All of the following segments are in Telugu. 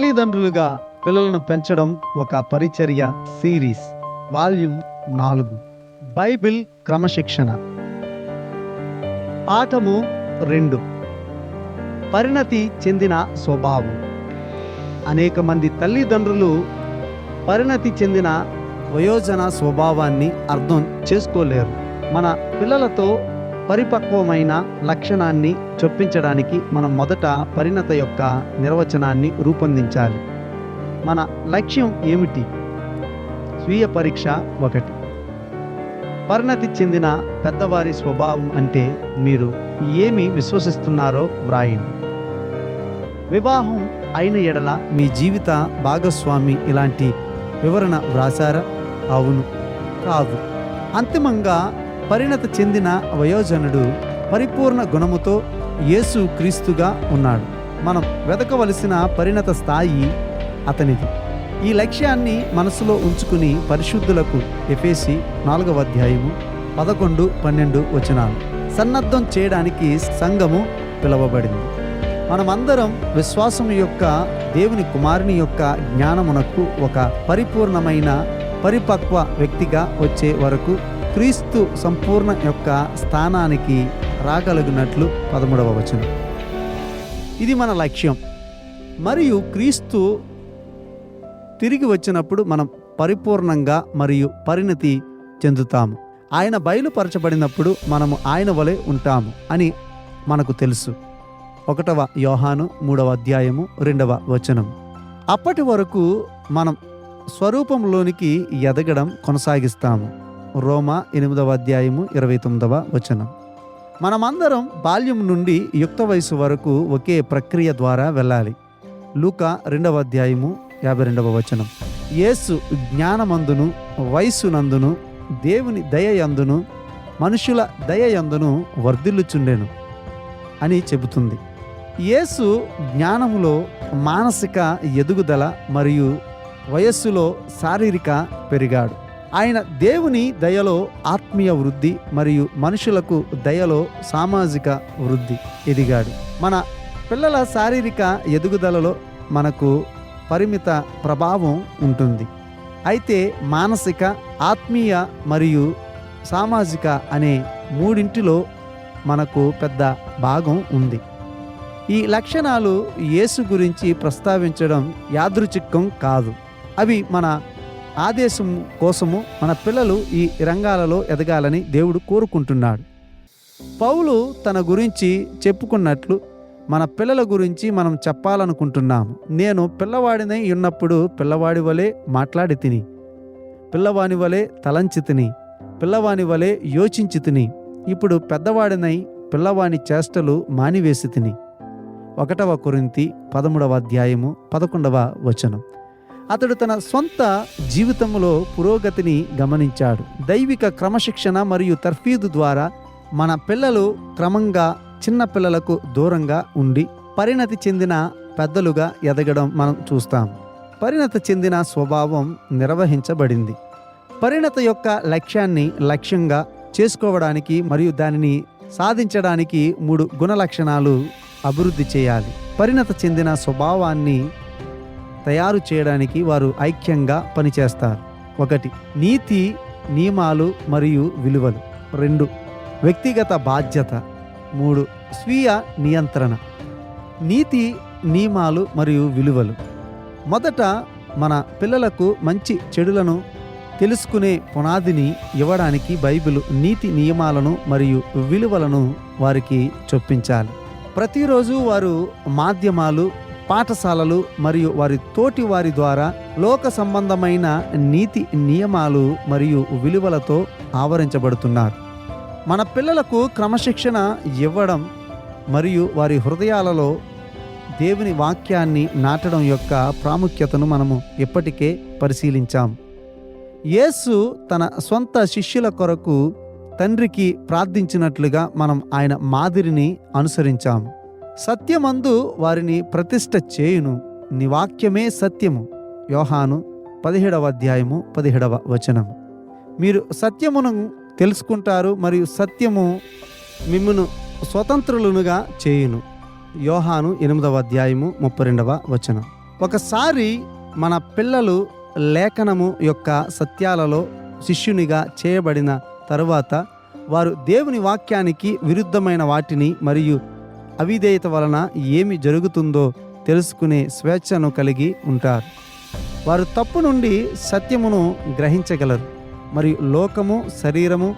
తల్లిదండ్రులుగా పిల్లలను పెంచడం ఒక పరిచర్య సిరీస్ వాల్యూమ్ నాలుగు. బైబిల్ క్రమశిక్షణ. పాఠము రెండు. పరిణతి చెందిన స్వభావం. అనేక మంది తల్లిదండ్రులు పరిణతి చెందిన వయోజన స్వభావాన్ని అర్థం చేసుకోలేరు. మన పిల్లలతో పరిపక్వమైన లక్షణాన్ని చొప్పించడానికి మనం మొదట పరిణత యొక్క నిర్వచనాన్ని రూపొందించాలి. మన లక్ష్యం ఏమిటి? స్వీయ పరీక్ష ఒకటి. పరిణతి చెందిన పెద్దవారి స్వభావం అంటే మీరు ఏమి విశ్వసిస్తున్నారో వ్రాయండి. వివాహం అయిన ఎడల మీ జీవిత భాగస్వామి ఇలాంటి వివరణ వ్రాసారా అవును. కాదు. అంతిమంగా పరిణత చెందిన వయోజనుడు పరిపూర్ణ గుణముతో యేసు క్రీస్తుగా ఉన్నాడు. మనం వెతకవలసిన పరిణత స్థాయి అతనిది. ఈ లక్ష్యాన్ని మనసులో ఉంచుకుని పరిశుద్ధులకు ఎఫేసి నాలుగవ అధ్యాయము పదకొండు పన్నెండు వచనాలు. సన్నద్ధం చేయడానికి సంఘము పిలువబడింది. మనమందరం విశ్వాసం యొక్క దేవుని కుమారుని యొక్క జ్ఞానమునకు ఒక పరిపూర్ణమైన పరిపక్వ వ్యక్తిగా వచ్చే వరకు క్రీస్తు సంపూర్ణ యొక్క స్థానానికి రాగలిగినట్లు పదమూడవ వచనం. ఇది మన లక్ష్యం. మరియు క్రీస్తు తిరిగి వచ్చినప్పుడు మనం పరిపూర్ణంగా మరియు పరిణతి చెందుతాము. ఆయన బయలుపరచబడినప్పుడు మనము ఆయన వలె ఉంటాము అని మనకు తెలుసు. ఒకటవ యోహాను మూడవ అధ్యాయము రెండవ వచనం. అప్పటి వరకు మనం స్వరూపంలోనికి ఎదగడం కొనసాగిస్తాము. రోమా ఎనిమిదవ అధ్యాయము ఇరవై తొమ్మిదవ వచనం. మనమందరం బాల్యం నుండి యుక్త వయసు వరకు ఒకే ప్రక్రియ ద్వారా వెళ్ళాలి. లూక రెండవ అధ్యాయము యాభై రెండవ వచనం. యేసు జ్ఞానమందును వయస్సునందును దేవుని దయయందును మనుషుల దయయందును వర్ధిల్లుచుండెను అని చెబుతుంది. యేసు జ్ఞానములో మానసిక ఎదుగుదల మరియు వయస్సులో శారీరక పెరిగాడు. ఆయన దేవుని దయలో ఆత్మీయ వృద్ధి మరియు మనుషులకు దయలో సామాజిక వృద్ధి ఎదిగాడు. మన పిల్లల శారీరక ఎదుగుదలలో మనకు పరిమిత ప్రభావం ఉంటుంది. అయితే మానసిక ఆత్మీయ మరియు సామాజిక అనే మూడింటిలో మనకు పెద్ద భాగం ఉంది. ఈ లక్షణాలు యేసు గురించి ప్రస్తావించడం యాదృచిక్కం కాదు. అవి మన ఆదేశం కోసము మన పిల్లలు ఈ రంగాలలో ఎదగాలని దేవుడు కోరుకుంటున్నాడు. పౌలు తన గురించి చెప్పుకున్నట్లు మన పిల్లల గురించి మనం చెప్పాలనుకుంటున్నాము. నేను పిల్లవాడినై ఉన్నప్పుడు పిల్లవాడి వలె మాట్లాడి తిని పిల్లవాని వలె తలంచి తిని పిల్లవాని వలె యోచించి తిని ఇప్పుడు పెద్దవాడినై పిల్లవాని చేష్టలు మానివేసి తిని. ఒకటవ కొరింతి పదమూడవ అధ్యాయము పదకొండవ వచనం. అతడు తన సొంత జీవితంలో పురోగతిని గమనించాడు. దైవిక క్రమశిక్షణ మరియు తర్ఫీదు ద్వారా మన పిల్లలు క్రమంగా చిన్న పిల్లలకు దూరంగా ఉండి పరిణతి చెందిన పెద్దలుగా ఎదగడం మనం చూస్తాం. పరిణత చెందిన స్వభావం నిర్వహించబడింది. పరిణత యొక్క లక్ష్యాన్ని లక్ష్యంగా చేసుకోవడానికి మరియు దానిని సాధించడానికి మూడు గుణ లక్షణాలు అభివృద్ధి చేయాలి. పరిణత చెందిన స్వభావాన్ని తయారు చేయడానికి వారు ఐక్యంగా పనిచేస్తారు. ఒకటి నీతి నియమాలు మరియు విలువలు. రెండు వ్యక్తిగత బాధ్యత. మూడు స్వీయ నియంత్రణ. నీతి నియమాలు మరియు విలువలు. మొదట మన పిల్లలకు మంచి చెడులను తెలుసుకునే పునాదిని ఇవ్వడానికి బైబిల్ నీతి నియమాలను మరియు విలువలను వారికి చొప్పించాలి. ప్రతిరోజు వారు మాధ్యమాలు పాఠశాలలు మరియు వారి తోటి వారి ద్వారా లోక సంబంధమైన నీతి నియమాలు మరియు విలువలతో ఆవరించబడుతున్నారు. మన పిల్లలకు క్రమశిక్షణ ఇవ్వడం మరియు వారి హృదయాలలో దేవుని వాక్యాన్ని నాటడం యొక్క ప్రాముఖ్యతను మనము ఇప్పటికే పరిశీలించాం. యేసు తన సొంత శిష్యుల కొరకు తండ్రికి ప్రార్థించినట్లుగా మనం ఆయన మాదిరిని అనుసరించాము సత్యమందు వారిని ప్రతిష్ట చేయును. నీ వాక్యమే సత్యము. యోహాను పదిహేడవ అధ్యాయము పదిహేడవ వచనము. మీరు సత్యమును తెలుసుకుంటారు మరియు సత్యము మిమ్మను స్వతంత్రులునుగా చేయును. యోహాను ఎనిమిదవ అధ్యాయము ముప్పై రెండవ వచనం. ఒకసారి మన పిల్లలు లేఖనము యొక్క సత్యాలలో శిష్యునిగా చేయబడిన తరువాత వారు దేవుని వాక్యానికి విరుద్ధమైన వాటిని మరియు అవిధేయత వలన ఏమి జరుగుతుందో తెలుసుకునే స్వేచ్ఛను కలిగి ఉంటారు. వారు తప్పు నుండి సత్యమును గ్రహించగలరు. మరియు లోకము శరీరము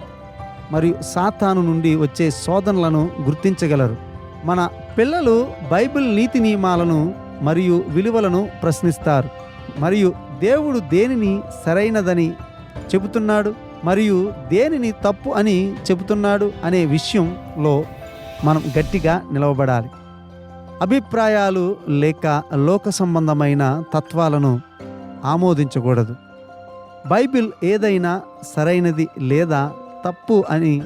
మరియు సాతాను నుండి వచ్చే శోధనలను గుర్తించగలరు. మన పిల్లలు బైబిల్ నీతి నియమాలను మరియు విలువలను ప్రశ్నిస్తారు. మరియు దేవుడు దేనిని సరైనదని చెబుతున్నాడు? మరియు దేనిని తప్పు అని చెబుతున్నాడు? అనే విషయంలో మనం గట్టిగా నిలవబడాలి. అభిప్రాయాలు లేక లోక సంబంధమైన తత్వాలను ఆమోదించకూడదు. బైబిల్ ఏదైనా సరైనది లేదా తప్పు అని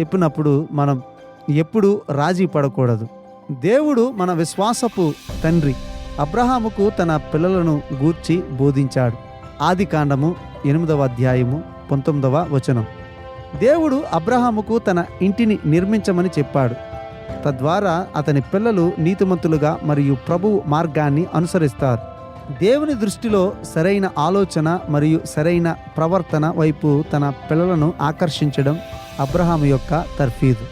చెప్పినప్పుడు మనం ఎప్పుడూ రాజీ పడకూడదు. దేవుడు మన విశ్వాసపు తండ్రి. అబ్రహాముకు తన పిల్లలను గూర్చి బోధించాడు. ఆది కాండము ఎనిమిదవ అధ్యాయము పంతొమ్మిదవ వచనం. దేవుడు అబ్రహాముకు తన ఇంటిని నిర్మించమని చెప్పాడు. తద్వారా అతని పిల్లలు నీతిమంతులుగా మరియు ప్రభువు మార్గాన్ని అనుసరిస్తారు. దేవుని దృష్టిలో సరైన ఆలోచన మరియు సరైన ప్రవర్తన వైపు తన పిల్లలను ఆకర్షించడం అబ్రహాము యొక్క తర్ఫీదు.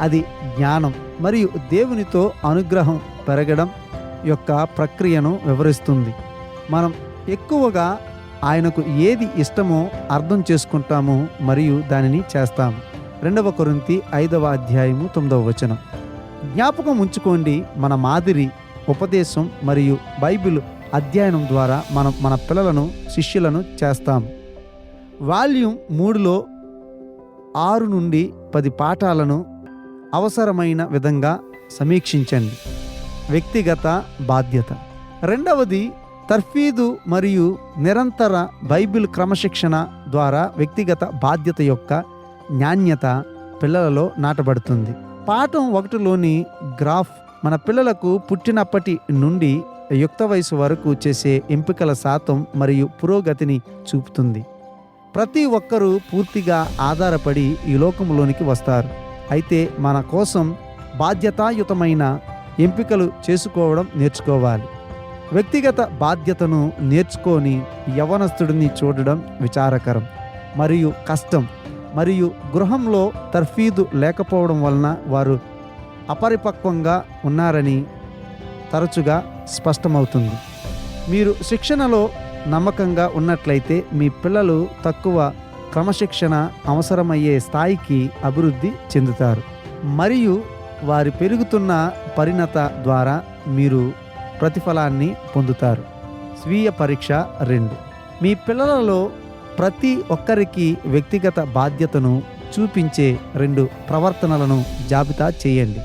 అది జ్ఞానం మరియు దేవునితో అనుగ్రహం పెరగడం యొక్క ప్రక్రియను వివరిస్తుంది. మనం ఎక్కువగా ఆయనకు ఏది ఇష్టమో అర్థం చేసుకుంటాము మరియు దానిని చేస్తాము రెండవ కొరింతి ఐదవ అధ్యాయము తొమ్మిదవ వచనం. జ్ఞాపకం ఉంచుకోండి మన మాదిరి ఉపదేశం మరియు బైబిల్ అధ్యయనం ద్వారా మనం మన పిల్లలను శిష్యులను చేస్తాం. వాల్యూమ్ మూడులో ఆరు నుండి పది పాఠాలను అవసరమైన విధంగా సమీక్షించండి. వ్యక్తిగత బాధ్యత. రెండవది తర్ఫీదు మరియు నిరంతర బైబిల్ క్రమశిక్షణ ద్వారా వ్యక్తిగత బాధ్యత యొక్క నాణ్యత పిల్లలలో నాటబడుతుంది. పాఠం ఒకటిలోని గ్రాఫ్ మన పిల్లలకు పుట్టినప్పటి నుండి యుక్త వయసు వరకు చేసే ఎంపికల శాతం మరియు పురోగతిని చూపుతుంది. ప్రతి ఒక్కరూ పూర్తిగా ఆధారపడి ఈ లోకంలోనికి వస్తారు. అయితే మన కోసం బాధ్యతాయుతమైన ఎంపికలు చేసుకోవడం నేర్చుకోవాలి. వ్యక్తిగత బాధ్యతను నేర్చుకొని యవనస్తుడిని చూడడం విచారకరం మరియు కష్టం మరియు గృహంలో తర్ఫీదు లేకపోవడం వలన వారు అపరిపక్వంగా ఉన్నారని తరచుగా స్పష్టమవుతుంది. మీరు శిక్షణలో నమ్మకంగా ఉన్నట్లయితే మీ పిల్లలు తక్కువ క్రమశిక్షణ అవసరమయ్యే స్థాయికి అభివృద్ధి చెందుతారు. మరియు వారి పెరుగుతున్న పరిణత ద్వారా మీరు ప్రతిఫలాన్ని పొందుతారు. స్వీయ పరీక్ష రెండు. మీ పిల్లలలో ప్రతి ఒక్కరికి వ్యక్తిగత బాధ్యతను చూపించే రెండు ప్రవర్తనలను జాబితా చేయండి.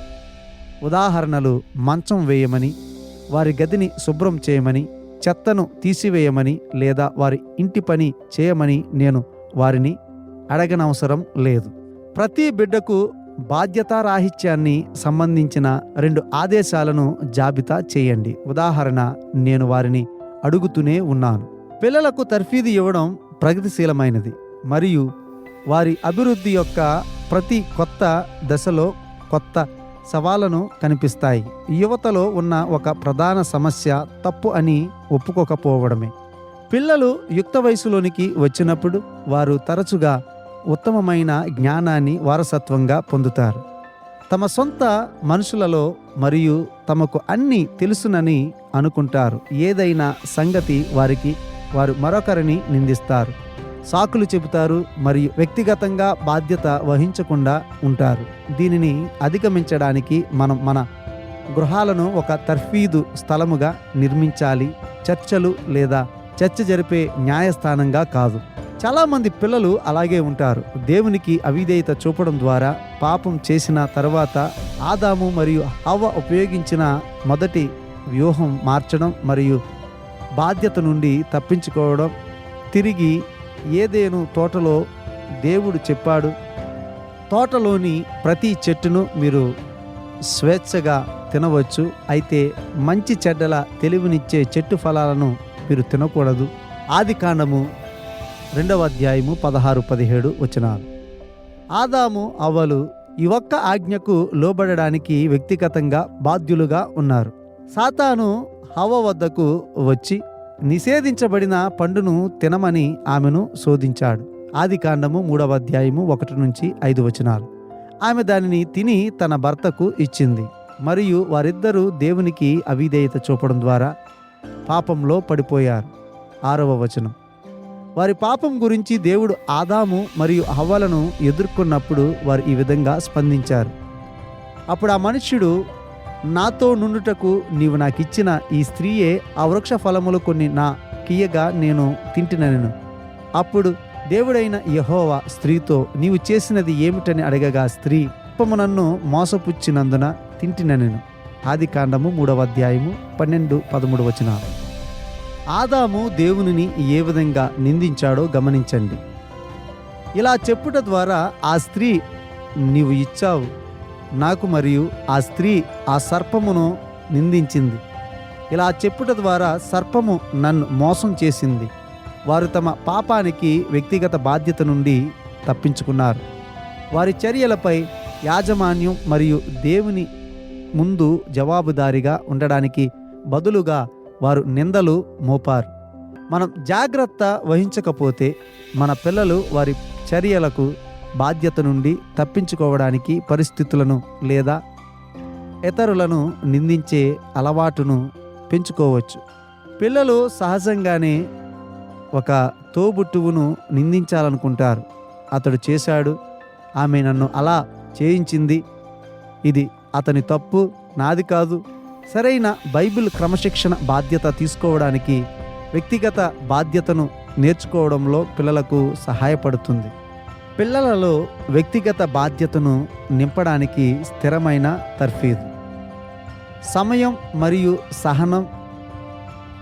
ఉదాహరణలు మంచం వేయమని వారి గదిని శుభ్రం చేయమని చెత్తను తీసివేయమని లేదా వారి ఇంటి పని చేయమని నేను వారిని అడగనవసరం లేదు. ప్రతి బిడ్డకు బాధ్యతారాహిత్యాన్ని సంబంధించిన రెండు ఆదేశాలను జాబితా చేయండి. ఉదాహరణ నేను వారిని అడుగుతూనే ఉన్నాను. పిల్లలకు తర్ఫీదు ఇవ్వడం ప్రగతిశీలమైనది మరియు వారి అభివృద్ధి యొక్క ప్రతి కొత్త దశలో కొత్త సవాళ్ళను కనిపిస్తాయి. యువతలో ఉన్న ఒక ప్రధాన సమస్య తప్పు అని ఒప్పుకోకపోవడమే. పిల్లలు యుక్త వయసులోనికి వచ్చినప్పుడు వారు తరచుగా ఉత్తమమైన జ్ఞానాన్ని వారసత్వంగా పొందుతారు. తమ సొంత మనుషులలో మరియు తమకు అన్నీ తెలుసునని అనుకుంటారు. ఏదైనా సంగతి వారికి వారు మరొకరిని నిందిస్తారు. సాకులు చెబుతారు మరియు వ్యక్తిగతంగా బాధ్యత వహించకుండా ఉంటారు. దీనిని అధిగమించడానికి మనం మన గృహాలను ఒక తర్ఫీదు స్థలముగా నిర్మించాలి. చర్చలు లేదా చర్చ జరిపే న్యాయస్థానంగా కాదు. చాలామంది పిల్లలు అలాగే ఉంటారు. దేవునికి అవిధేయత చూపడం ద్వారా పాపం చేసిన తర్వాత ఆదాము మరియు హవ ఉపయోగించిన మొదటి వ్యూహం మార్చడం మరియు బాధ్యత నుండి తప్పించుకోవడం. తిరిగి ఏదేను తోటలో దేవుడు చెప్పాడు. తోటలోని ప్రతి చెట్టును మీరు స్వేచ్ఛగా తినవచ్చు. అయితే మంచి చెడ్డల తెలివినిచ్చే చెట్టు ఫలాలను మీరు తినకూడదు. ఆది కాండము రెండవ అధ్యాయము పదహారు పదిహేడు వచనాలు. ఆదాము అవ్వలు ఈ ఒక్క ఆజ్ఞకు లోబడడానికి వ్యక్తిగతంగా బాధ్యులుగా ఉన్నారు. సాతాను హవ వద్దకు వచ్చి నిషేధించబడిన పండును తినమని ఆమెను శోధించాడు. ఆది కాండము మూడవ అధ్యాయము ఒకటి నుంచి ఐదు వచనాలు. ఆమె దానిని తిని తన భర్తకు ఇచ్చింది. మరియు వారిద్దరూ దేవునికి అవిధేయత చూపడం ద్వారా పాపంలో పడిపోయారు. ఆరవ వచనం. వారి పాపం గురించి దేవుడు ఆదాము మరియు హవ్వలను ఎదుర్కొన్నప్పుడు వారు ఈ విధంగా స్పందించారు. అప్పుడు ఆ మనుష్యుడు నాతో నుండుటకు నీవు నాకిచ్చిన ఈ స్త్రీయే ఆ వృక్ష ఫలములు కొన్ని నా కియగా నేను తింటినను. అప్పుడు దేవుడైన యహోవా స్త్రీతో నీవు చేసినది ఏమిటని అడగగా స్త్రీ పాపము నన్ను మోసపుచ్చినందున తింటినను. ఆది కాండము మూడవ అధ్యాయము పన్నెండు పదమూడు వచనాలు. ఆదాము దేవునిని ఏ విధంగా నిందించాడో గమనించండి. ఇలా చెప్పుట ద్వారా ఆ స్త్రీ నీవు ఇచ్చావు నాకు మరియు ఆ స్త్రీ ఆ సర్పమును నిందించింది. ఇలా చెప్పుట ద్వారా సర్పము నన్ను మోసం చేసింది. వారు తమ పాపానికి వ్యక్తిగత బాధ్యత నుండి తప్పించుకున్నారు. వారి చర్యలపై యాజమాన్యం మరియు దేవుని ముందు జవాబుదారిగా ఉండడానికి బదులుగా వారు నిందలు మోపారు. మనం జాగ్రత్త వహించకపోతే మన పిల్లలు వారి చర్యలకు బాధ్యత నుండి తప్పించుకోవడానికి పరిస్థితులను లేదా ఇతరులను నిందించే అలవాటును పెంచుకోవచ్చు. పిల్లలు సహజంగానే ఒక తోబుట్టువును నిందించాలనుకుంటారు. అతడు చేశాడు ఆమె నన్ను అలా చేయించింది. ఇది అతని తప్పు నాది కాదు. సరైన బైబిల్ క్రమశిక్షణ బాధ్యత తీసుకోవడానికి వ్యక్తిగత బాధ్యతను నేర్చుకోవడంలో పిల్లలకు సహాయపడుతుంది. పిల్లలలో వ్యక్తిగత బాధ్యతను నింపడానికి స్థిరమైన తర్ఫీదు. సమయం మరియు సహనం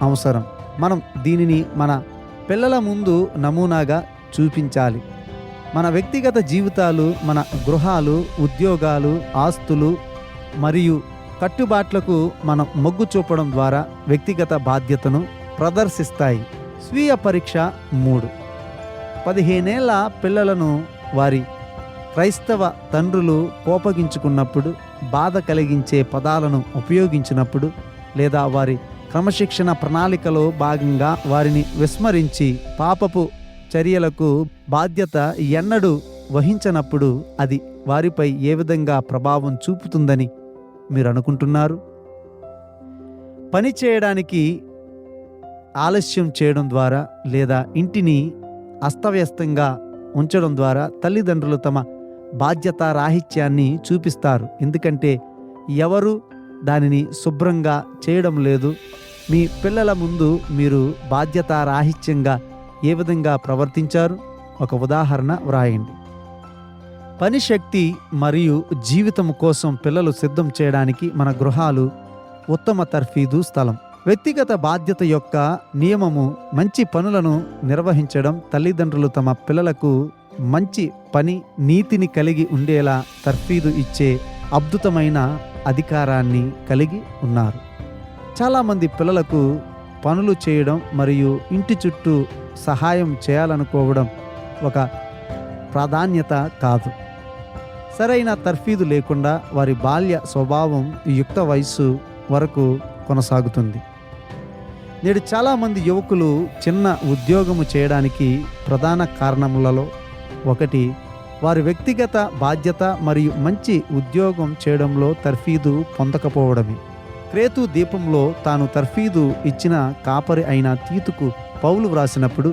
అవసరం. మనం దీనిని మన పిల్లల ముందు నమూనాగా చూపించాలి. మన వ్యక్తిగత జీవితాలు మన గృహాలు ఉద్యోగాలు ఆస్తులు మరియు కట్టుబాట్లకు మనం మొగ్గు చూపడం ద్వారా వ్యక్తిగత బాధ్యతను ప్రదర్శిస్తాయి. స్వీయ పరీక్ష మూడు. పదిహేనేళ్ళ పిల్లలను వారి క్రైస్తవ తండ్రులు కోపగించుకున్నప్పుడు బాధ కలిగించే పదాలను ఉపయోగించినప్పుడు లేదా వారి క్రమశిక్షణ ప్రణాళికలో భాగంగా వారిని విస్మరించి పాపపు చర్యలకు బాధ్యత ఎన్నడూ వహించనప్పుడు అది వారిపై ఏ విధంగా ప్రభావం చూపుతుందని మీరు అనుకుంటున్నారు పని చేయడానికి ఆలస్యం చేయడం ద్వారా లేదా ఇంటిని అస్తవ్యస్తంగా ఉంచడం ద్వారా తల్లిదండ్రులు తమ బాధ్యత రాహిత్యాన్ని చూపిస్తారు. ఎందుకంటే ఎవరు దానిని శుభ్రంగా చేయడం లేదు. మీ పిల్లల ముందు మీరు బాధ్యత రాహిత్యంగా ఏ విధంగా ప్రవర్తించారు? ఒక ఉదాహరణ వ్రాయండి. పని శక్తి మరియు జీవితం కోసం పిల్లలు సిద్ధం చేయడానికి మన గృహాలు ఉత్తమ తర్ఫీదు స్థలం. వ్యక్తిగత బాధ్యత యొక్క నియమము మంచి పనులను నిర్వహించడం తల్లిదండ్రులు తమ పిల్లలకు మంచి పని నీతిని కలిగి ఉండేలా తర్ఫీదు ఇచ్చే అద్భుతమైన అధికారాన్ని కలిగి ఉన్నారు. చాలామంది పిల్లలకు పనులు చేయడం మరియు ఇంటి చుట్టూ సహాయం చేయాలనుకోవడం ఒక ప్రాధాన్యత కాదు. సరైన తర్ఫీదు లేకుండా వారి బాల్య స్వభావం యుక్త వయస్సు వరకు కొనసాగుతుంది. నేడు చాలామంది యువకులు చిన్న ఉద్యోగము చేయడానికి ప్రధాన కారణములలో ఒకటి వారి వ్యక్తిగత బాధ్యత మరియు మంచి ఉద్యోగం చేయడంలో తర్ఫీదు పొందకపోవడమే. క్రేతు దీపంలో తాను తర్ఫీదు ఇచ్చిన కాపరి అయిన తీతుకు పౌలు వ్రాసినప్పుడు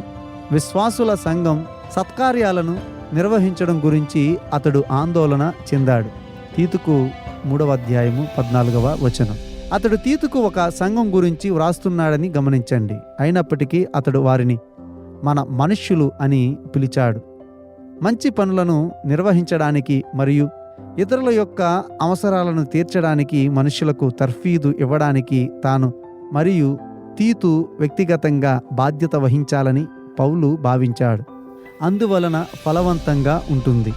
విశ్వాసుల సంఘం సత్కార్యాలను నిర్వహించడం గురించి అతడు ఆందోళన చెందాడు. తీతుకు మూడవ అధ్యాయము పద్నాలుగవ వచనం. అతడు తీతుకు ఒక సంఘం గురించి వ్రాస్తున్నాడని గమనించండి. అయినప్పటికీ అతడు వారిని మన మనుష్యులు అని పిలిచాడు. మంచి పనులను నిర్వహించడానికి మరియు ఇతరుల యొక్క అవసరాలను తీర్చడానికి మనుషులకు తర్ఫీదు ఇవ్వడానికి తాను మరియు తీతు వ్యక్తిగతంగా బాధ్యత వహించాలని పౌలు భావించాడు. అందువలన ఫలవంతంగా ఉంటుంది.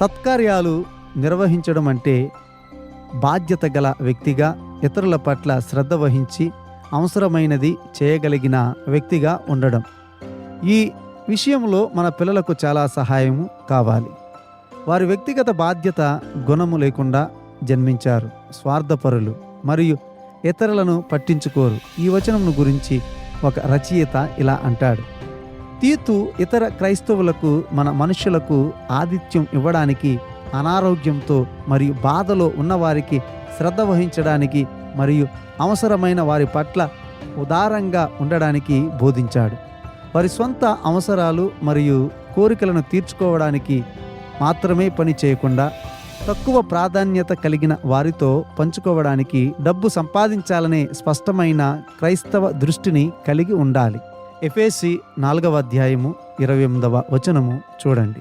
సత్కార్యాలు నిర్వహించడం అంటే బాధ్యత గల వ్యక్తిగా ఇతరుల పట్ల శ్రద్ధ వహించి అవసరమైనది చేయగలిగిన వ్యక్తిగా ఉండడం. ఈ విషయంలో మన పిల్లలకు చాలా సహాయము కావాలి. వారి వ్యక్తిగత బాధ్యత గుణము లేకుండా జన్మించారు. స్వార్థపరులు మరియు ఇతరులను పట్టించుకోరు. ఈ వచనంను గురించి ఒక రచయిత ఇలా అంటాడు. తీతు ఇతర క్రైస్తవులకు మన మనుషులకు ఆతిథ్యం ఇవ్వడానికి అనారోగ్యంతో మరియు బాధలో ఉన్నవారికి శ్రద్ధ వహించడానికి మరియు అవసరమైన వారి పట్ల ఉదారంగా ఉండడానికి బోధించాడు. వారి సొంత అవసరాలు మరియు కోరికలను తీర్చుకోవడానికి మాత్రమే పని చేయకుండా తక్కువ ప్రాధాన్యత కలిగిన వారితో పంచుకోవడానికి డబ్బు సంపాదించాలనే స్పష్టమైన క్రైస్తవ దృష్టిని కలిగి ఉండాలి. ఎఫేసి నాలుగవ అధ్యాయము ఇరవై ఎనిమిదవ వచనము చూడండి.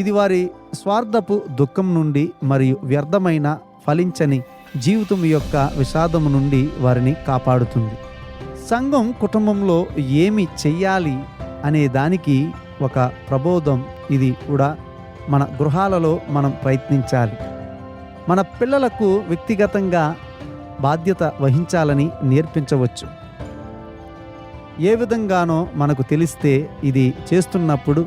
ఇది వారి స్వార్థపు దుఃఖం నుండి మరియు వ్యర్థమైన ఫలించని జీవితం యొక్క విషాదము నుండి వారిని కాపాడుతుంది. సంఘం కుటుంబంలో ఏమి చెయ్యాలి అనే దానికి ఒక ప్రబోధం ఇది కూడా మన గృహాలలో మనం ప్రయత్నించాలి. మన పిల్లలకు వ్యక్తిగతంగా బాధ్యత వహించాలని నేర్పించవచ్చు. ఏ విధంగానో మనకు తెలిస్తే ఇది చేస్తున్నప్పుడు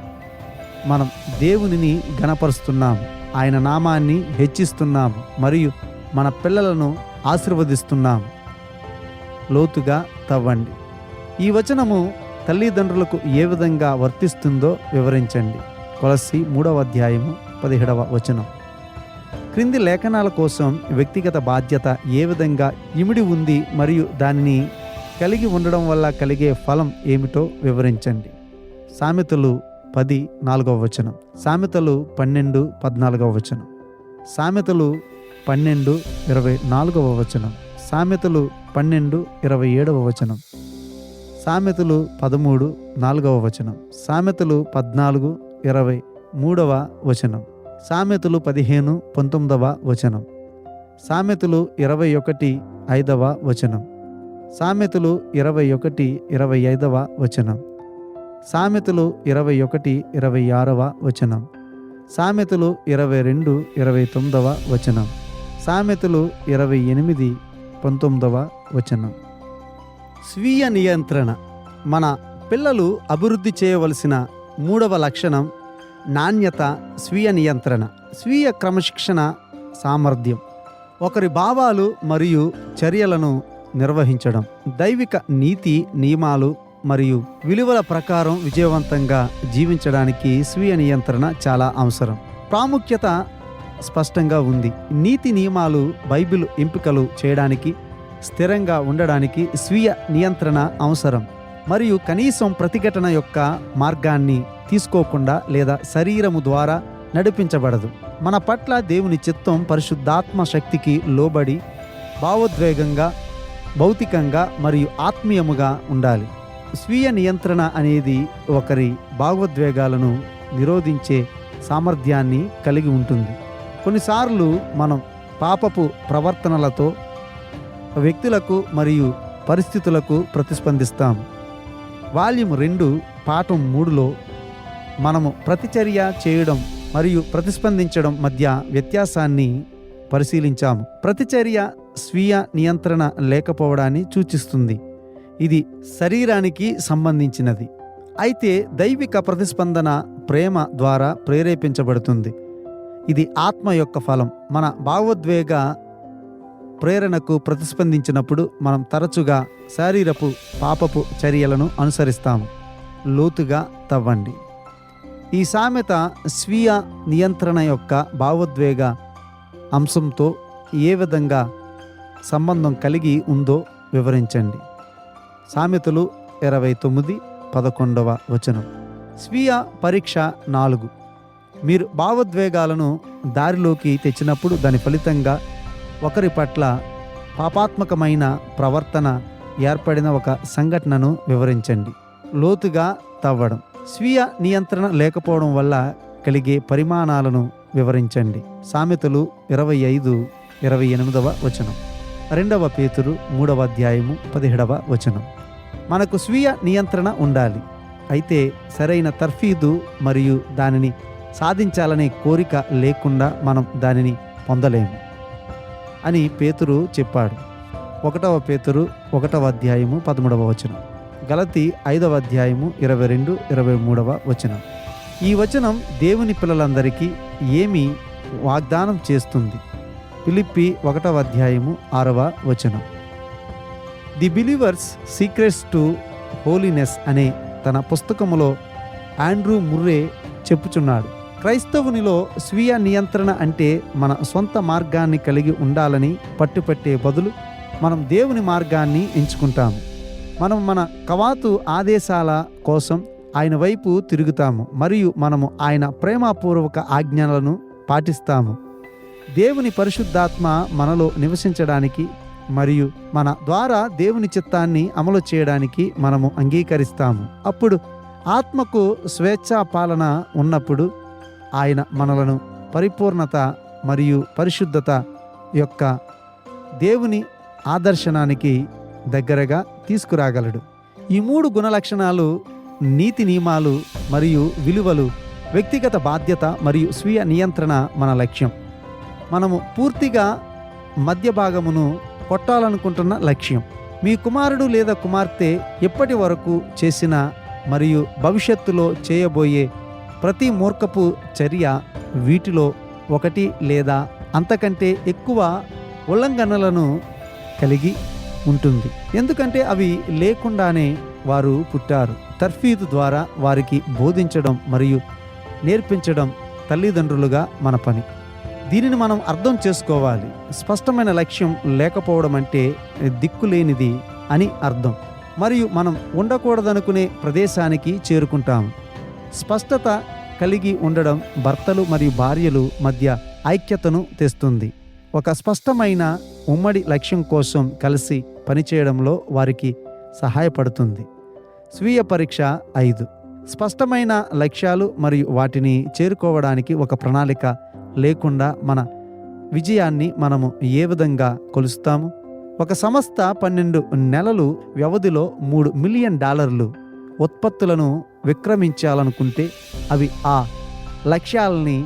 మనం దేవునిని గణపరుస్తున్నాము ఆయన నామాన్ని హెచ్చిస్తున్నాము మరియు మన పిల్లలను ఆశీర్వదిస్తున్నాము లోతుగా తవ్వండి. ఈ వచనము తల్లిదండ్రులకు ఏ విధంగా వర్తిస్తుందో వివరించండి. కొలసి మూడవ అధ్యాయము పదిహేడవ వచనం. క్రింది లేఖనాల కోసం వ్యక్తిగత బాధ్యత ఏ విధంగా ఇమిడి ఉంది మరియు దానిని కలిగి ఉండడం వల్ల కలిగే ఫలం ఏమిటో వివరించండి. సామెతలు పది నాలుగవ వచనం. సామెతలు పన్నెండు పద్నాలుగవ వచనం. సామెతలు పన్నెండు ఇరవై నాలుగవ వచనం. సామెతలు పన్నెండు ఇరవై ఏడవ వచనం. సామెతలు పదమూడు నాలుగవ వచనం. సామెతలు పద్నాలుగు ఇరవై మూడవ వచనం. సామెతలు పదిహేను పంతొమ్మిదవ వచనం. సామెతలు ఇరవై ఒకటి ఐదవ వచనం. సామెతలు ఇరవై ఒకటి ఇరవై ఐదవ వచనం. సామెతలు ఇరవై ఒకటి ఇరవై ఆరవ వచనం. సామెతలు ఇరవై రెండు ఇరవై తొమ్మిదవ వచనం. సామెతలు ఇరవై ఎనిమిది పంతొమ్మిదవ వచనం. స్వీయ నియంత్రణ. మన పిల్లలు అభివృద్ధి చేయవలసిన మూడవ లక్షణం నాణ్యత స్వీయ నియంత్రణ. స్వీయ క్రమశిక్షణ సామర్థ్యం. ఒకరి భావాలు మరియు చర్యలను నిర్వహించడం. దైవిక నీతి నియమాలు మరియు విలువల ప్రకారం విజయవంతంగా జీవించడానికి స్వీయ నియంత్రణ చాలా అవసరం. ప్రాముఖ్యత స్పష్టంగా ఉంది. నీతి నియమాలు బైబిల్ ఎంపికలు చేయడానికి స్థిరంగా ఉండడానికి స్వీయ నియంత్రణ అవసరం. మరియు కనీసం ప్రతిఘటన యొక్క మార్గాన్ని తీసుకోకుండా లేదా శరీరము ద్వారా నడిపించబడదు. మన పట్ల దేవుని చిత్తం పరిశుద్ధాత్మ శక్తికి లోబడి భావోద్వేగంగా భౌతికంగా మరియు ఆత్మీయముగా ఉండాలి. స్వీయ నియంత్రణ అనేది ఒకరి భావోద్వేగాలను నిరోధించే సామర్థ్యాన్ని కలిగి ఉంటుంది. కొన్నిసార్లు మనం పాపపు ప్రవర్తనలతో వ్యక్తులకు మరియు పరిస్థితులకు ప్రతిస్పందిస్తాం. వాల్యూమ్ రెండు పాఠం మూడులో మనము ప్రతిచర్య చేయడం మరియు ప్రతిస్పందించడం మధ్య వ్యత్యాసాన్ని పరిశీలించాము. ప్రతిచర్య స్వీయ నియంత్రణ లేకపోవడాన్ని సూచిస్తుంది. ఇది శరీరానికి సంబంధించినది. అయితే దైవిక ప్రతిస్పందన ప్రేమ ద్వారా ప్రేరేపించబడుతుంది. ఇది ఆత్మ యొక్క ఫలం. మన భావోద్వేగ ప్రేరణకు ప్రతిస్పందించినప్పుడు మనం తరచుగా శారీరపు పాపపు చర్యలను అనుసరిస్తాము. లోతుగా తవ్వండి. ఈ సామెత స్వీయ నియంత్రణ యొక్క భావోద్వేగ అంశంతో ఏ విధంగా సంబంధం కలిగి ఉందో వివరించండి. సామెతలు ఇరవై తొమ్మిది పదకొండవ వచనం. స్వీయ పరీక్ష నాలుగు. మీరు భావోద్వేగాలను దారిలోకి తెచ్చినప్పుడు దాని ఫలితంగా ఒకరి పట్ల పాపాత్మకమైన ప్రవర్తన ఏర్పడిన ఒక సంఘటనను వివరించండి. లోతుగా తవ్వడం. స్వీయ నియంత్రణ లేకపోవడం వల్ల కలిగే పరిమాణాలను వివరించండి. సామెతలు ఇరవై ఐదు ఇరవై ఎనిమిదవ వచనం. రెండవ పేతురు మూడవ అధ్యాయము పదిహేడవ వచనం. మనకు స్వీయ నియంత్రణ ఉండాలి. అయితే సరైన తర్ఫీదు మరియు దానిని సాధించాలనే కోరిక లేకుండా మనం దానిని పొందలేము అని పేతురు చెప్పాడు. ఒకటవ పేతురు ఒకటవ అధ్యాయము పదమూడవ వచనం. గలతి ఐదవ అధ్యాయము ఇరవై రెండు ఇరవై మూడవ వచనం. ఈ వచనం దేవుని పిల్లలందరికీ ఏమి వాగ్దానం చేస్తుంది? పిలిప్పి ఒకటవ అధ్యాయము ఆరవ వచనం. The believers secrets to holiness అనే తన పుస్తకములో ఆండ్రూ ముర్రే చెప్పుచున్నాడు. క్రైస్తవునిలో స్వీయ నియంత్రణ అంటే మన సొంత మార్గాన్ని కలిగి ఉండాలని పట్టుపట్టే బదులు మనం దేవుని మార్గాన్ని ఎంచుకుంటాము మనం మన కవాతు ఆదేశాల కోసం ఆయన వైపు తిరుగుతాము. మరియు మనము ఆయన ప్రేమపూర్వక ఆజ్ఞలను పాటిస్తాము. దేవుని పరిశుద్ధాత్మ మనలో నివసించడానికి మరియు మన ద్వారా దేవుని చిత్తాన్ని అమలు చేయడానికి మనము అంగీకరిస్తాము. అప్పుడు ఆత్మకు స్వేచ్ఛా పాలన ఉన్నప్పుడు ఆయన మనలను పరిపూర్ణత మరియు పరిశుద్ధత యొక్క దేవుని ఆదర్శనానికి దగ్గరగా తీసుకురాగలడు. ఈ మూడు గుణలక్షణాలు నీతి నియమాలు మరియు విలువలు వ్యక్తిగత బాధ్యత మరియు స్వీయ నియంత్రణ మన లక్ష్యం. మనము పూర్తిగా మధ్య భాగమును కొట్టాలనుకుంటున్న లక్ష్యం. మీ కుమారుడు లేదా కుమార్తె ఎప్పటి వరకు చేసిన మరియు భవిష్యత్తులో చేయబోయే ప్రతి మూర్ఖపు చర్య వీటిలో ఒకటి లేదా అంతకంటే ఎక్కువ ఉల్లంఘనలను కలిగి ఉంటుంది. ఎందుకంటే అవి లేకుండానే వారు పుట్టారు. తర్ఫీదు ద్వారా వారికి బోధించడం మరియు నేర్పించడం తల్లిదండ్రులుగా మన పని. దీనిని మనం అర్థం చేసుకోవాలి. స్పష్టమైన లక్ష్యం లేకపోవడం అంటే దిక్కులేనిది అని అర్థం. మరియు మనం ఉండకూడదనుకునే ప్రదేశానికి చేరుకుంటాం. స్పష్టత కలిగి ఉండడం భర్తలు మరియు భార్యలు మధ్య ఐక్యతను తెస్తుంది. ఒక స్పష్టమైన ఉమ్మడి లక్ష్యం కోసం కలిసి పనిచేయడంలో వారికి సహాయపడుతుంది. స్వీయ పరీక్ష ఐదు. స్పష్టమైన లక్ష్యాలు మరియు వాటిని చేరుకోవడానికి ఒక ప్రణాళిక లేకుండా మన విజయాన్ని మనము ఏ విధంగా కొలుస్తాము? ఒక సంస్థ పన్నెండు నెలలు వ్యవధిలో మూడు మిలియన్ డాలర్లు ఉత్పత్తులను విక్రమించాలనుకుంటే అవి ఆ లక్ష్యాలని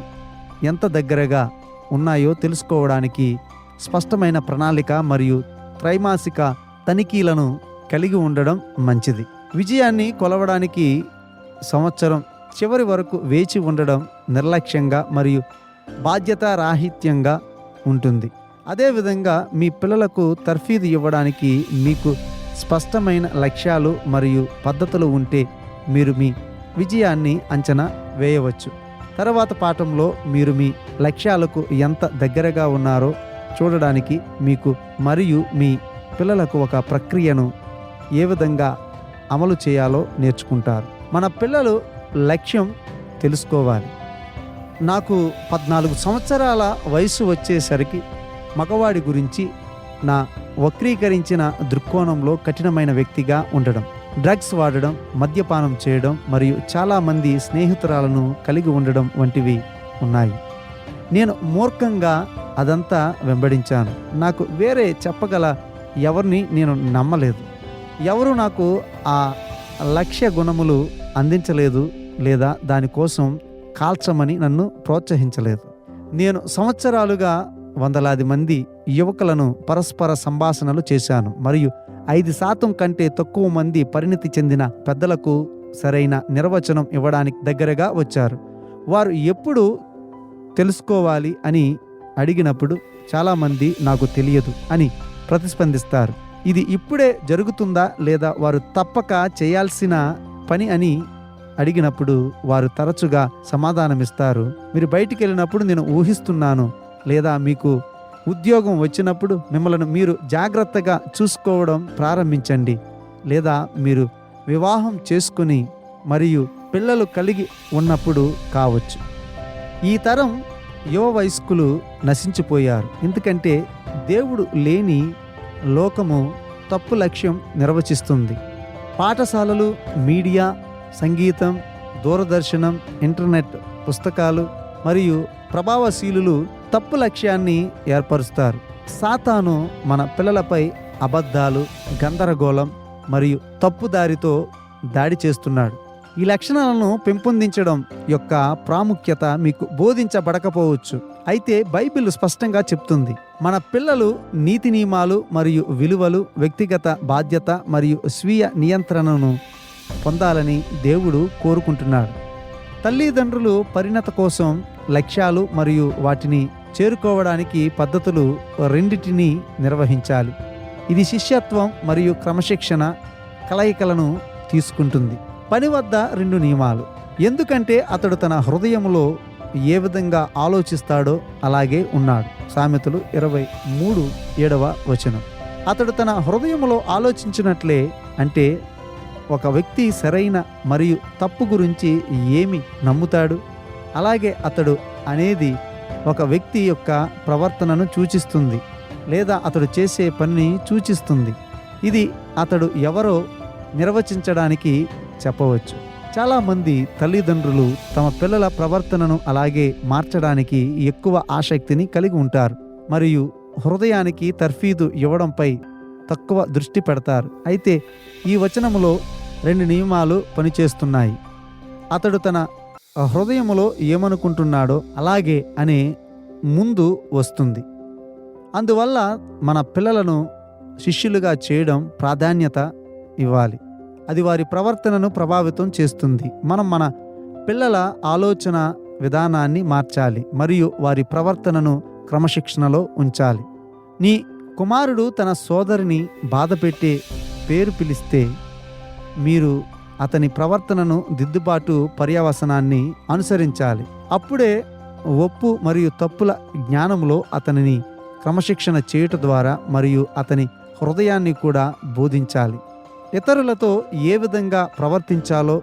ఎంత దగ్గరగా ఉన్నాయో తెలుసుకోవడానికి స్పష్టమైన ప్రణాళిక మరియు త్రైమాసిక తనిఖీలను కలిగి ఉండడం మంచిది. విజయాన్ని కొలవడానికి సంవత్సరం చివరి వరకు వేచి ఉండడం నిర్లక్ష్యంగా మరియు బాధ్యతారాహిత్యంగా ఉంటుంది. అదేవిధంగా మీ పిల్లలకు తర్ఫీదు ఇవ్వడానికి మీకు స్పష్టమైన లక్ష్యాలు మరియు పద్ధతులు ఉంటే మీరు మీ విజయాన్ని అంచనా వేయవచ్చు. తర్వాత పాఠంలో మీరు మీ లక్ష్యాలకు ఎంత దగ్గరగా ఉన్నారో చూడడానికి మీకు మరియు మీ పిల్లలకు ఒక ప్రక్రియను ఏ విధంగా అమలు చేయాలో నేర్చుకుంటారు. మన పిల్లలు లక్ష్యం తెలుసుకోవాలి. నాకు పద్నాలుగు సంవత్సరాల వయసు వచ్చేసరికి మగవాడి గురించి నా వక్రీకరించిన దృక్కోణంలో కఠినమైన వ్యక్తిగా ఉండడం డ్రగ్స్ వాడడం మద్యపానం చేయడం మరియు చాలామంది స్నేహితురాలను కలిగి ఉండడం వంటివి ఉన్నాయి. నేను మూర్ఖంగా అదంతా వెంబడించాను. నాకు వేరే చెప్పగల ఎవరిని నేను నమ్మలేదు. ఎవరు నాకు ఆ లక్ష్య గుణములు అందించలేదు లేదా దానికోసం కాల్చమని నన్ను ప్రోత్సహించలేదు. నేను సంవత్సరాలుగా వందలాది మంది యువకులను పరస్పర సంభాషణలు చేశాను. మరియు ఐదు శాతం కంటే తక్కువ మంది పరిణతి చెందిన పెద్దలకు సరైన నిర్వచనం ఇవ్వడానికి దగ్గరగా వచ్చారు. వారు ఎప్పుడు తెలుసుకోవాలి అని అడిగినప్పుడు చాలామంది నాకు తెలియదు అని ప్రతిస్పందిస్తారు. ఇది ఇప్పుడే జరుగుతుందా లేదా వారు తప్పక చేయాల్సిన పని అని అడిగినప్పుడు వారు తరచుగా సమాధానమిస్తారు. మీరు బయటికి వెళ్ళినప్పుడు నేను ఊహిస్తున్నాను లేదా మీకు ఉద్యోగం వచ్చినప్పుడు మిమ్మల్ని మీరు జాగ్రత్తగా చూసుకోవడం ప్రారంభించండి లేదా మీరు వివాహం చేసుకుని మరియు పిల్లలు కలిగి ఉన్నప్పుడు కావచ్చు. ఈ తరం యువ వయస్కులు నశించిపోయారు. ఎందుకంటే దేవుడు లేని లోకము తప్పు లక్ష్యం నిర్వచిస్తుంది. పాఠశాలలు మీడియా సంగీతం దూరదర్శనం ఇంటర్నెట్ పుస్తకాలు మరియు ప్రభావశీలులు తప్పు లక్ష్యాన్ని ఏర్పరుస్తారు. సాతాను మన పిల్లలపై అబద్ధాలు గందరగోళం మరియు తప్పుదారితో దాడి చేస్తున్నాడు. ఈ లక్షణాలను పెంపొందించడం యొక్క ప్రాముఖ్యత మీకు బోధించబడకపోవచ్చు. అయితే బైబిల్ స్పష్టంగా చెప్తుంది మన పిల్లలు నీతి నియమాలు మరియు విలువలు వ్యక్తిగత బాధ్యత మరియు స్వీయ నియంత్రణను పొందాలని దేవుడు కోరుకుంటున్నాడు. తల్లిదండ్రులు పరిణత కోసం లక్ష్యాలు మరియు వాటిని చేరుకోవడానికి పద్ధతులు రెండిటిని నిర్వహించాలి. ఇది శిష్యత్వం మరియు క్రమశిక్షణ కలయికలను తీసుకుంటుంది. పని వద్ద రెండు నియమాలు. ఎందుకంటే అతడు తన హృదయంలో ఏ విధంగా ఆలోచిస్తాడో అలాగే ఉన్నాడు. సామెతలు ఇరవై మూడు ఏడవ వచనం. అతడు తన హృదయంలో ఆలోచించినట్లే అంటే ఒక వ్యక్తి సరైన మరియు తప్పు గురించి ఏమి నమ్ముతాడు? అలాగే అతడు అనేది ఒక వ్యక్తి యొక్క ప్రవర్తనను సూచిస్తుంది లేదా అతడు చేసే పనిని సూచిస్తుంది. ఇది అతడు ఎవరో నిర్వచించడానికి చెప్పవచ్చు. చాలామంది తల్లిదండ్రులు తమ పిల్లల ప్రవర్తనను అలాగే మార్చడానికి ఎక్కువ ఆసక్తిని కలిగి ఉంటారు. మరియు హృదయానికి తర్ఫీదు ఇవ్వడంపై తక్కువ దృష్టి పెడతారు. అయితే ఈ వచనములో రెండు నియమాలు పనిచేస్తున్నాయి. అతడు తన హృదయములో ఏమనుకుంటున్నాడో అలాగే అనే ముందు వస్తుంది. అందువల్ల మన పిల్లలను శిష్యులుగా చేయడం ప్రాధాన్యత ఇవ్వాలి. అది వారి ప్రవర్తనను ప్రభావితం చేస్తుంది. మనం మన పిల్లల ఆలోచన విధానాన్ని మార్చాలి. మరియు వారి ప్రవర్తనను క్రమశిక్షణలో ఉంచాలి. నీ కుమారుడు తన సోదరిని బాధపెట్టే పేరు పిలిస్తే మీరు అతని ప్రవర్తనను దిద్దుబాటు పర్యవసనాన్ని అనుసరించాలి. అప్పుడే ఒప్పు మరియు తప్పుల జ్ఞానంలో అతనిని క్రమశిక్షణ చేయుట ద్వారా మరియు అతని హృదయాన్ని కూడా బోధించాలి. ఇతరులతో ఏ విధంగా ప్రవర్తించాలో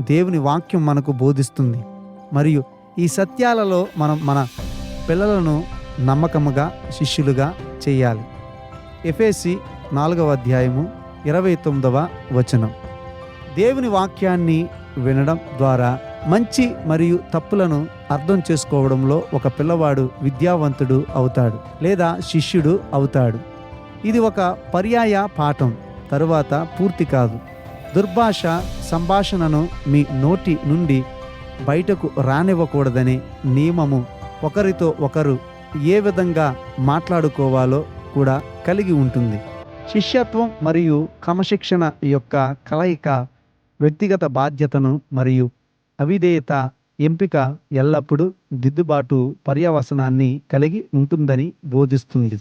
దేవుని వాక్యం మనకు బోధిస్తుంది. మరియు ఈ సత్యాలలో మనం మన పిల్లలను నమ్మకముగా శిష్యులుగా చేయాలి. ఎఫేసి నాలుగవ అధ్యాయము ఇరవై తొమ్మిదవ వచనం. దేవుని వాక్యాన్ని వినడం ద్వారా మంచి మరియు తప్పులను అర్థం చేసుకోవడంలో ఒక పిల్లవాడు విద్యావంతుడు అవుతాడు లేదా శిష్యుడు అవుతాడు. ఇది ఒక పర్యాయ పాఠం తరువాత పూర్తి కాదు. దుర్భాష సంభాషణను మీ నోటి నుండి బయటకు రానివ్వకూడదనే నియమము ఒకరితో ఒకరు ఏ విధంగా మాట్లాడుకోవాలో కూడా కలిగి ఉంటుంది. శిష్యత్వం మరియు క్రమశిక్షణ యొక్క కలయిక వ్యక్తిగత బాధ్యతను మరియు అవిధేయత ఎంపిక ఎల్లప్పుడూ దిద్దుబాటు పర్యవసనాన్ని కలిగి ఉంటుందని బోధిస్తుంది.